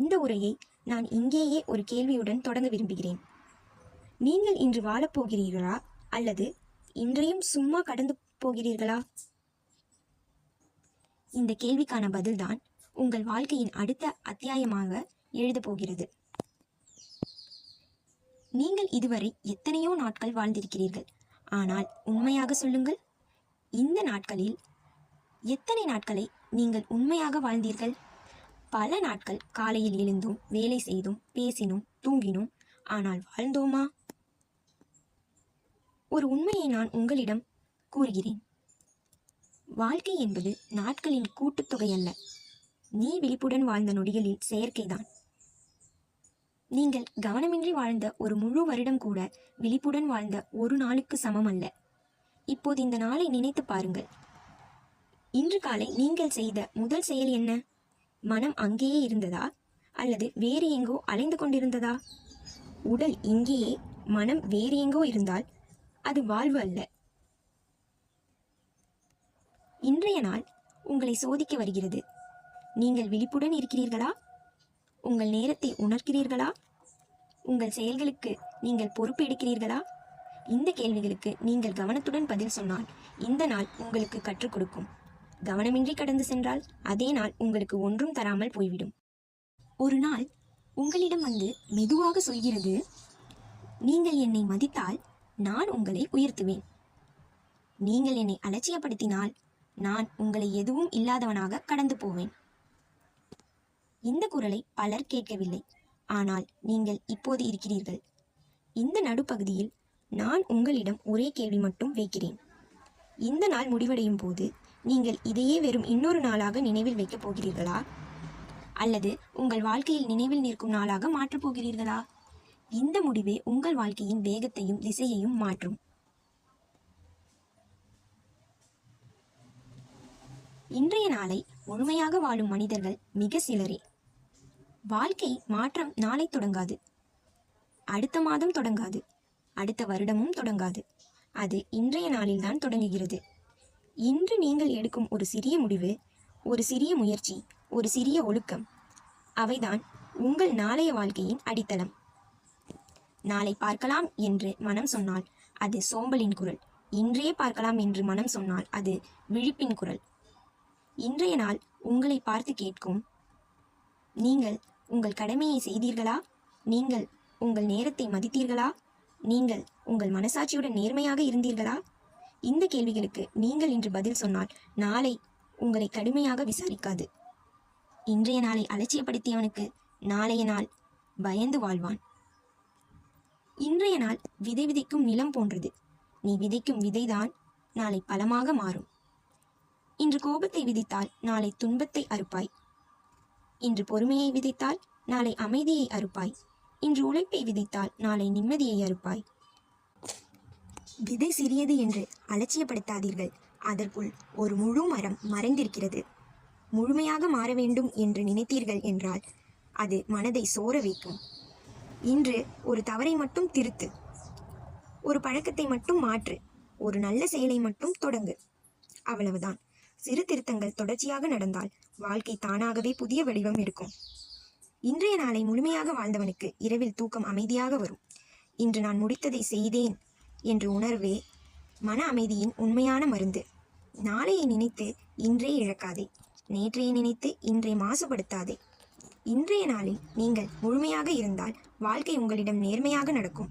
இந்த உரையை நான் இங்கேயே ஒரு கேள்வியுடன் தொடங்க விரும்புகிறேன். நீங்கள் இன்று வாழப்போகிறீர்களா அல்லது இன்றையும் சும்மா கடந்து போகிறீர்களா? இந்த கேள்விக்கான பதில்தான் உங்கள் வாழ்க்கையின் அடுத்த அத்தியாயமாக எழுதப் போகிறது. நீங்கள் இதுவரை எத்தனையோ நாட்கள் வாழ்ந்திருக்கிறீர்கள். ஆனால் உண்மையாக சொல்லுங்கள். இந்த நாட்களில் எத்தனை நாட்களை நீங்கள் உண்மையாக வாழ்ந்தீர்கள்? பல நாட்கள் காலையில் எழுந்தும் வேலை செய்தும் பேசினோம் தூங்கினோம் ஆனால் வாழ்ந்தோமா? ஒரு உண்மையை நான் உங்களிடம் கூறுகிறேன். வாழ்க்கை என்பது நாட்களின் கூட்டுத்தொகை அல்ல. நீ விழிப்புடன் வாழ்ந்த நொடிகளில் செயற்கைதான். நீங்கள் கவனமின்றி வாழ்ந்த ஒரு முழு வருடம் கூட விழிப்புடன் வாழ்ந்த ஒரு நாளுக்கு சமம் அல்ல. இப்போது இந்த நாளை நினைத்து பாருங்கள். இன்று காலை நீங்கள் செய்த முதல் செயல் என்ன? மனம் அங்கேயே இருந்ததா? அல்லது வேறு எங்கோ அலைந்து கொண்டிருந்ததா? உடல் இங்கேயே மனம் வேறு எங்கோ இருந்தால் அது வாழ்வு அல்ல. இன்றைய நாள் உங்களை சோதிக்க வருகிறது. நீங்கள் விழிப்புடன் இருக்கிறீர்களா? உங்கள் நேரத்தை உணர்கிறீர்களா? உங்கள் செயல்களுக்கு நீங்கள் பொறுப்பு எடுக்கிறீர்களா? இந்த கேள்விகளுக்கு நீங்கள் கவனத்துடன் பதில் சொன்னால் இந்த நாள் உங்களுக்கு கற்றுக் கொடுக்கும். கவனமின்றி கடந்து சென்றால் அதே நாள் உங்களுக்கு ஒன்றும் தராமல் போய்விடும். ஒரு நாள் உங்களிடம் வந்து மெதுவாக சொல்கிறது நீங்கள் என்னை மதித்தால் நான் உங்களை உயர்த்துவேன். நீங்கள் என்னை அலட்சியப்படுத்தினால் நான் உங்களை எதுவும் இல்லாதவனாக கடந்து போவேன். இந்த குரலை பலர் கேட்கவில்லை. ஆனால் நீங்கள் இப்போது இருக்கிறீர்கள். இந்த நடுப்பகுதியில் நான் உங்களிடம் ஒரே கேள்வி மட்டும் வைக்கிறேன். இந்த நாள் முடிவடையும் போது நீங்கள் இதையே வெறும் இன்னொரு நாளாக நினைவில் வைக்கப் போகிறீர்களா? அல்லது உங்கள் வாழ்க்கையில் நினைவில் நிற்கும் நாளாக மாற்றப் போகிறீர்களா? இந்த முடிவே உங்கள் வாழ்க்கையின் வேகத்தையும் திசையையும் மாற்றும். இன்றைய நாளை முழுமையாக வாழும் மனிதர்கள் மிக சிலரே. வாழ்க்கை மாற்றம் நாளை தொடங்காது. அடுத்த மாதம் தொடங்காது. அடுத்த வருடமும் தொடங்காது. அது இன்றைய நாளில்தான் தொடங்குகிறது. இன்று நீங்கள் எடுக்கும் ஒரு சிறிய முடிவு ஒரு சிறிய முயற்சி ஒரு சிறிய ஒழுக்கம் அவைதான் உங்கள் நாளைய வாழ்க்கையின் அடித்தளம். நாளை பார்க்கலாம் என்று மனம் சொன்னால் அது சோம்பலின் குரல். இன்றே பார்க்கலாம் என்று மனம் சொன்னால் அது விழிப்பின் குரல். இன்றைய நாள் உங்களை பார்த்து கேட்கும். நீங்கள் உங்கள் கடமையை செய்தீர்களா? நீங்கள் உங்கள் நேரத்தை மதித்தீர்களா? நீங்கள் உங்கள் மனசாட்சியுடன் நேர்மையாக இருந்தீர்களா? இந்த கேள்விகளுக்கு நீங்கள் இன்று பதில் சொன்னால் நாளை உங்களை கடுமையாக விசாரிக்காது. இன்றைய நாளை அலட்சியப்படுத்தியவனுக்கு நாளைய நாள் பயந்து வாழ்வான். இன்றைய நாள் விதை விதைக்கும் நிலம் போன்றது. நீ விதைக்கும் விதைதான் நாளை பலமாக மாறும். இன்று கோபத்தை விதித்தால் நாளை துன்பத்தை அறுப்பாய். இன்று பொறுமையை விதைத்தால் நாளை அமைதியை அறுப்பாய். இன்று உழைப்பை விதைத்தால் நாளை நிம்மதியை அறுப்பாய். விதை சிறியது என்று அலட்சியப்படுத்தாதீர்கள். அதற்குள் ஒரு முழு மரம் மறைந்திருக்கிறது. முழுமையாக மாற வேண்டும் என்று நினைத்தீர்கள் என்றால் அது மனதை சோர வைக்கும். இன்று ஒரு தவறை மட்டும் திருத்து. ஒரு பழக்கத்தை மட்டும் மாற்று. ஒரு நல்ல செயலை மட்டும் தொடங்கு. அவ்வளவுதான். சிறு திருத்தங்கள் தொடர்ச்சியாக நடந்தால் வாழ்க்கை தானாகவே புதிய வடிவம் எடுக்கும் இன்றைய நாளை முழுமையாக வாழ்ந்தவனுக்கு இரவில் தூக்கம் அமைதியாக வரும். இன்று நான் முடித்ததை செய்தேன். என்ற உணர்வே மன அமைதியின் உண்மையான மருந்து. நாளையை நினைத்து இன்றே இழக்காதே. நேற்றையை நினைத்து இன்றை மாசுபடுத்தாதே. இன்றைய நாளில் நீங்கள் முழுமையாக இருந்தால் வாழ்க்கை உங்களிடம் நேர்மையாக நடக்கும்.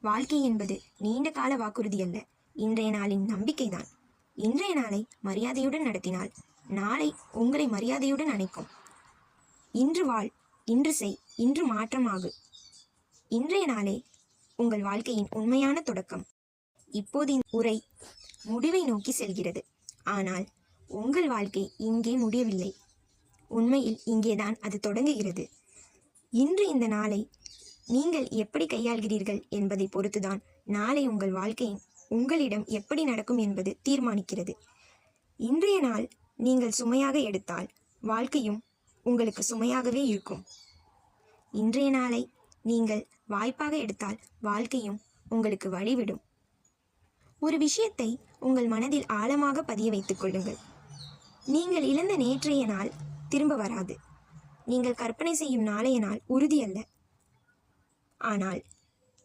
வாழ்க்கை என்பது நீண்ட கால வாக்குறுதி அல்ல. இன்றைய நாளின் நம்பிக்கைதான். இன்றைய நாளை மரியாதையுடன் நடத்தினால் நாளை உங்களை மரியாதையுடன் அணைக்கும். இன்று வாழ் இன்று செய் இன்று மாற்றமாகு இன்றைய நாளே உங்கள் வாழ்க்கையின் உண்மையான தொடக்கம். இப்போது இந்த உரை முடிவை நோக்கி செல்கிறது. ஆனால் உங்கள் வாழ்க்கை இங்கே முடியவில்லை. உண்மையில் இங்கேதான் அது தொடங்குகிறது. இன்று இந்த நாளை நீங்கள் எப்படி கையாள்கிறீர்கள் என்பதை பொறுத்துதான் நாளை உங்கள் வாழ்க்கையின் உங்களிடம் எப்படி நடக்கும் என்பது தீர்மானிக்கிறது. இன்றைய நாள் நீங்கள் சுமையாக எடுத்தால் வாழ்க்கையும் உங்களுக்கு சுமையாகவே இருக்கும். இன்றைய நாளை நீங்கள் வாய்ப்பாக எடுத்தால் வாழ்க்கையும் உங்களுக்கு வழிவிடும். ஒரு விஷயத்தை உங்கள் மனதில் ஆழமாக பதிய வைத்துக் கொள்ளுங்கள். நீங்கள் இழந்த நேற்றைய நாள் திரும்ப வராது. நீங்கள் கற்பனை செய்யும் நாளைய நாள் உறுதியல்ல ஆனால்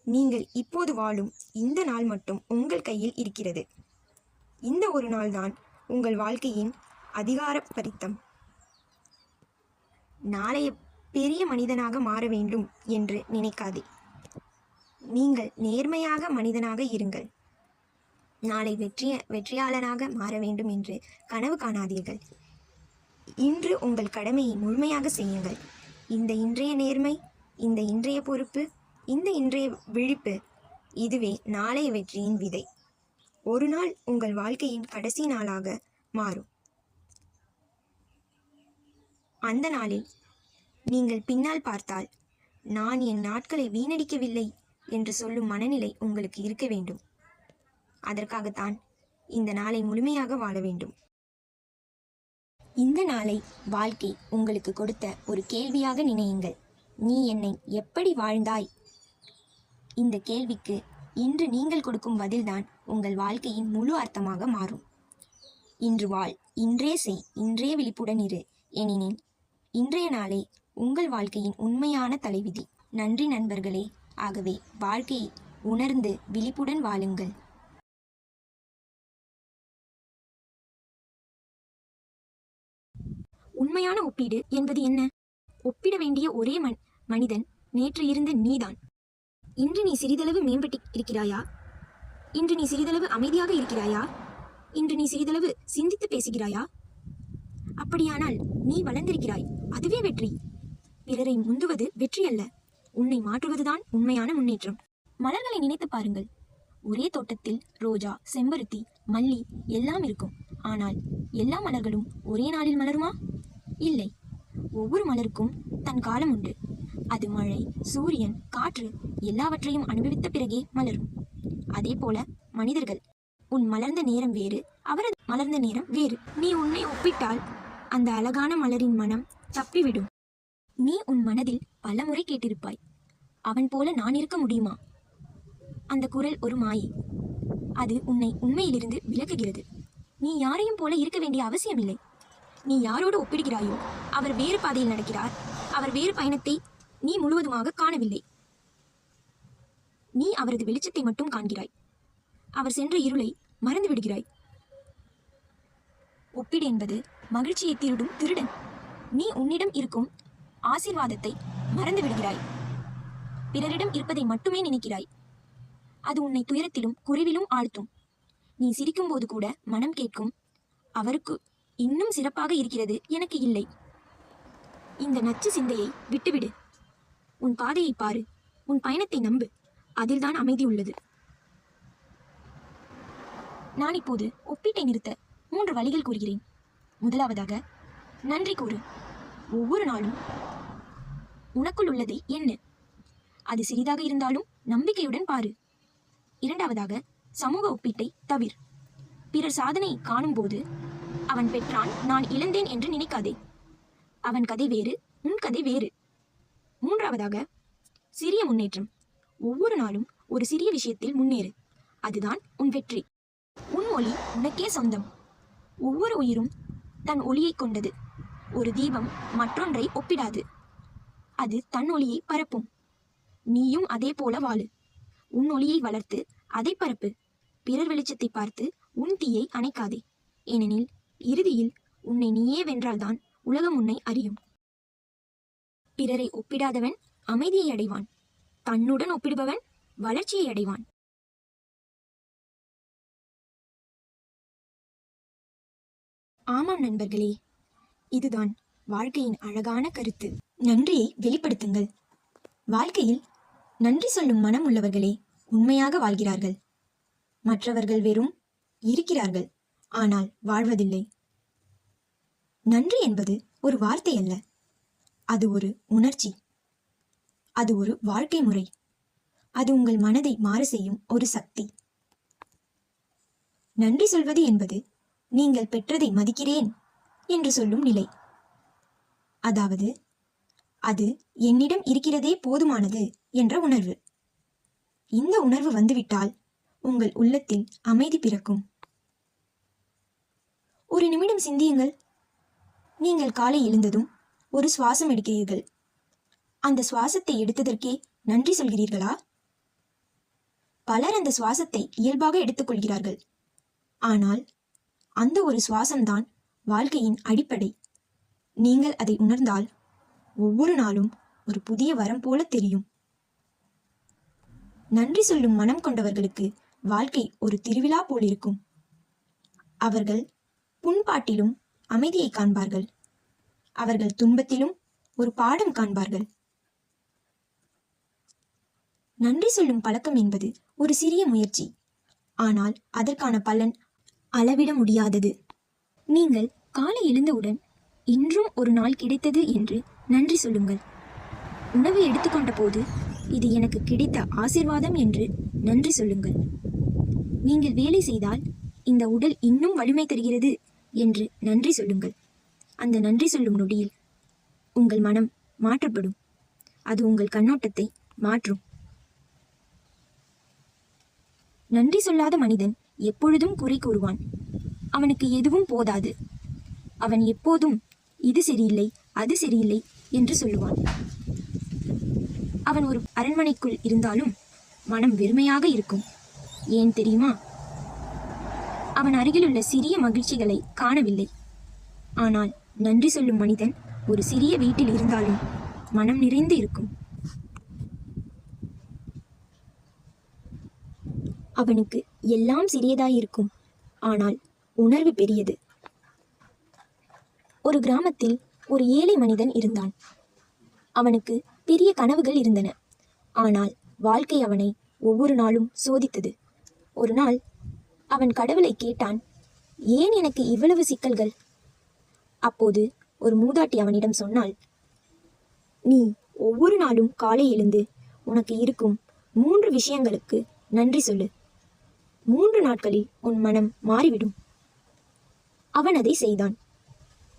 நீங்கள் இப்போது வாழும் இந்த நாள் மட்டும் உங்கள் கையில் இருக்கிறது. இந்த ஒரு நாள் தான் உங்கள் வாழ்க்கையின் அதிகார பரித்தம். நாளைய பெரிய மனிதனாக மாற வேண்டும் என்று நினைக்காதே. நீங்கள் நேர்மையாக மனிதனாக இருங்கள். நாளை வெற்றிய வெற்றியாளனாக மாற வேண்டும் என்று கனவு காணாதீர்கள். இன்று உங்கள் கடமையை முழுமையாக செய்யுங்கள். இந்த இன்றைய நேர்மை இந்த இன்றைய பொறுப்பு இந்த இன்றைய விழிப்பு இதுவே நாளைய வெற்றியின் விதை. ஒரு நாள் உங்கள் வாழ்க்கையின் கடைசி நாளாக மாறும். அந்த நாளில் நீங்கள் பின்னால் பார்த்தால் நான் என் நாட்களை வீணடிக்கவில்லை என்று சொல்லும் மனநிலை உங்களுக்கு இருக்க வேண்டும். அதற்காகத்தான் இந்த நாளை முழுமையாக வாழ வேண்டும். இந்த நாளை வாழ்க்கை உங்களுக்கு கொடுத்த ஒரு கேள்வியாக நினையுங்கள். நீ என்னை எப்படி வாழ்ந்தாய்? இந்த கேள்விக்கு இன்று நீங்கள் கொடுக்கும் பதில்தான் உங்கள் வாழ்க்கையின் முழு அர்த்தமாக மாறும். இன்று வாழ் இன்றே செய் இன்றே விழிப்புடன் இரு. எனினும் இன்றைய நாளே உங்கள் வாழ்க்கையின் உண்மையான தலைவிதி. நன்றி நண்பர்களே. ஆகவே வாழ்க்கையை உணர்ந்து விழிப்புடன் வாழுங்கள். உண்மையான ஒப்பீடு என்பது என்ன? ஒப்பிட வேண்டிய ஒரே மன் மனிதன் நேற்று இருந்த நீதான். இன்று நீ சிறிதளவு மேம்பட்டு இருக்கிறாயா? இன்று நீ சிறிதளவு அமைதியாக இருக்கிறாயா? இன்று நீ சிறிதளவு சிந்தித்து பேசுகிறாயா? அப்படியானால் நீ வளர்ந்திருக்கிறாய். அதுவே வெற்றி. பிறரை முந்துவது வெற்றி அல்ல உன்னை மாற்றுவதுதான் உண்மையான முன்னேற்றம். மலர்களை நினைத்து பாருங்கள். ஒரே தோட்டத்தில் ரோஜா செம்பருத்தி மல்லி எல்லாம் இருக்கும். ஆனால் எல்லா மலர்களும் ஒரே நாளில் மலருமா? இல்லை. ஒவ்வொரு மலருக்கும் தன் காலம் உண்டு. அது மழை சூரியன் காற்று எல்லாவற்றையும் அனுபவித்த பிறகே மலரும். அதே போல மனிதர்கள். உன் மலர்ந்த நேரம் வேறு அவரது மலர்ந்த நேரம் வேறு. நீ உன்னை ஒப்பிட்டால் அந்த அழகான மலரின் மனம் தப்பிவிடும். நீ உன் மனதில் பலமுறை கேட்டிருப்பாய். அவன் போல நான் இருக்க முடியுமா? அந்த குரல் ஒரு மாயை. அது உன்னை உண்மையிலிருந்து விலக்குகிறது. நீ யாரையும் போல இருக்க வேண்டிய அவசியமில்லை. நீ யாரோடு ஒப்பிடுகிறாயோ அவர் வேறு பாதையில் நடக்கிறார். அவர் வேறு பயணத்தை நீ முழுவதுமாக காணவில்லை. நீ அவரது வெளிச்சத்தை மட்டும் காண்கிறாய். அவர் சென்ற இருளை மறந்து விடுகிறாய். ஒப்பீடு என்பது மகிழ்ச்சியை திருடும் திருடன். நீ உன்னிடம் இருக்கும் ஆசீர்வாதத்தை மறந்து விடுகிறாய் பிறரிடம் இருப்பதை மட்டுமே நினைக்கிறாய். அது உன்னை துயரத்திலும் குறைவிலும் ஆழ்த்தும். நீ சிரிக்கும்போது கூட மனம் கேட்கும். அவருக்கு இன்னும் சிறப்பாக இருக்கிறது எனக்கு இல்லை. இந்த நச்சு சிந்தையை விட்டுவிடு. உன் பாதையை பாரு. உன் பயணத்தை நம்பு. அதில்தான் அமைதி உள்ளது. நான் இப்போது ஒப்பீட்டை நிறுத்த மூன்று வழிகள் கூறுகிறேன். முதலாவதாக நன்றி கூறு. ஒவ்வொரு நாளும் உனக்குள் உள்ளது என்ன? அது சிறிதாக இருந்தாலும் நம்பிக்கையுடன் பாரு. இரண்டாவதாக சமூக ஒப்பீட்டை தவிர். பிறர் சாதனை காணும்போது அவன் பெற்றான் நான் இழந்தேன் என்று நினைக்காதே. அவன் கதை வேறு உன் கதை வேறு. மூன்றாவதாக சிறிய முன்னேற்றம். ஒவ்வொரு நாளும் ஒரு சிறிய விஷயத்தில் முன்னேறு. அதுதான் உன் வெற்றி. உன் ஒளி உனக்கே சொந்தம். ஒவ்வொரு உயிரும் தன் ஒளியை கொண்டது. ஒரு தீபம் மற்றொன்றை ஒப்பிடாது. அது தன் ஒளியை பரப்பும். நீயும் அதே போல வாழு. உன் ஒளியை வளர்த்து அதை பரப்பு. பிறர் வெளிச்சத்தை பார்த்து உன் தீயை அணைக்காதே. ஏனெனில் இறுதியில் உன்னை நீயே வென்றால்தான் உலகம் உன்னை அறியும். பிறரை ஒப்பிடாதவன் அமைதியை அடைவான். தன்னுடன் ஒப்பிடுபவன் வளர்ச்சியை அடைவான். ஆமாம் நண்பர்களே இதுதான் வாழ்க்கையின் அழகான கருத்து. நன்றியை வெளிப்படுத்துங்கள். வாழ்க்கையில் நன்றி சொல்லும் மனம் உள்ளவர்களே உண்மையாக வாழ்கிறார்கள். மற்றவர்கள் வெறும் இருக்கிறார்கள். ஆனால் வாழ்வதில்லை. நன்றி என்பது ஒரு வார்த்தை அல்ல. அது ஒரு உணர்ச்சி. அது ஒரு வாழ்க்கை முறை. அது உங்கள் மனதை மாறு செய்யும் ஒரு சக்தி. நன்றி சொல்வது என்பது நீங்கள் பெற்றதை மதிக்கிறேன் என்று சொல்லும் நிலை. அதாவது அது என்னிடம் இருக்கிறதே போதுமானது என்ற உணர்வு. இந்த உணர்வு வந்துவிட்டால் உங்கள் உள்ளத்தில் அமைதி பிறக்கும். ஒரு நிமிடம் சிந்தியுங்கள். நீங்கள் காலை எழுந்ததும் ஒரு சுவாசம் எடுக்கிறீர்கள். அந்த சுவாசத்தை எடுத்ததற்கே நன்றி சொல்கிறீர்களா? பலர் அந்த சுவாசத்தை இயல்பாக எடுத்துக்கொள்கிறார்கள். ஆனால் அந்த ஒரு சுவாசம்தான் வாழ்க்கையின் அடிப்படை. நீங்கள் அதை உணர்ந்தால் ஒவ்வொரு நாளும் ஒரு புதிய வரம் போல தெரியும். நன்றி சொல்லும் மனம் கொண்டவர்களுக்கு வாழ்க்கை ஒரு திருவிழா போலிருக்கும் அவர்கள் புண்பாட்டிலும் அமைதியை காண்பார்கள். அவர்கள் துன்பத்திலும் ஒரு பாடம் காண்பார்கள். நன்றி சொல்லும் பழக்கம் என்பது ஒரு சிறிய முயற்சி. ஆனால் அதற்கான பலன் அளவிட முடியாதது. நீங்கள் காலை எழுந்தவுடன் இன்றும் ஒரு நாள் கிடைத்தது என்று நன்றி சொல்லுங்கள். உணவு எடுத்துக்கொண்ட போது இது எனக்கு கிடைத்த ஆசிர்வாதம் என்று நன்றி சொல்லுங்கள். நீங்கள் வேலை செய்தால் இந்த உடல் இன்னும் வலிமை தருகிறது என்று நன்றி சொல்லுங்கள். அந்த நன்றி சொல்லும் நொடியில் உங்கள் மனம் மாற்றப்படும். அது உங்கள் கண்ணோட்டத்தை மாற்றும். நன்றி சொல்லாத மனிதன் எப்பொழுதும் குறை கூறுவான். அவனுக்கு எதுவும் போதாது. அவன் எப்போதும் இது சரியில்லை அது சரியில்லை என்று சொல்லுவான். அவன் ஒரு அரண்மனைக்குள் இருந்தாலும் மனம் வெறுமையாக இருக்கும். ஏன் தெரியுமா? அவன் அருகிலுள்ள சிறிய மகிழ்ச்சிகளை காணவில்லை. ஆனால் நன்றி சொல்லும் மனிதன் ஒரு சிறிய வீட்டில் இருந்தாலும் மனம் நிறைந்து இருக்கும். அவனுக்கு எல்லாம் சிறியதாயிருக்கும். ஆனால் உணர்வு பெரியது. ஒரு கிராமத்தில் ஒரு ஏழை மனிதன் இருந்தான். அவனுக்கு பெரிய கனவுகள் இருந்தன. ஆனால் வாழ்க்கை அவனை ஒவ்வொரு நாளும் சோதித்தது. ஒரு நாள் அவன் கடவுளை கேட்டான் ஏன் எனக்கு இவ்வளவு சிக்கல்கள்? அப்போது ஒரு மூதாட்டி அவனிடம் சொன்னாள் நீ ஒவ்வொரு நாளும் காலை எழுந்து உனக்கு இருக்கும் மூன்று விஷயங்களுக்கு நன்றி சொல்லு. மூன்று நாட்களில் உன் மனம் மாறிவிடும். அவன் அதை செய்தான்.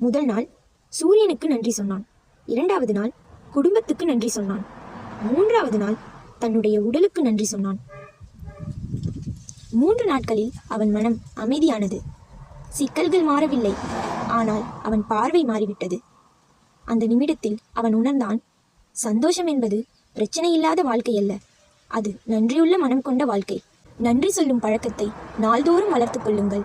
முதல் நாள் சூரியனுக்கு நன்றி சொன்னான். இரண்டாவது நாள் குடும்பத்துக்கு நன்றி சொன்னான். மூன்றாவது நாள் தன்னுடைய உடலுக்கு நன்றி சொன்னான். மூன்று நாட்களில் அவன் மனம் அமைதியானது. சிக்கல்கள் மாறவில்லை. ஆனால் அவன் பார்வை மாறிவிட்டது. அந்த நிமிடத்தில் அவன் உணர்ந்தான் சந்தோஷம் என்பது பிரச்சனை இல்லாத வாழ்க்கை அல்ல. அது நன்றியுள்ள மனம் கொண்ட வாழ்க்கை. நன்றி சொல்லும் பழக்கத்தை நாள்தோறும் வளர்த்துக் கொள்ளுங்கள்.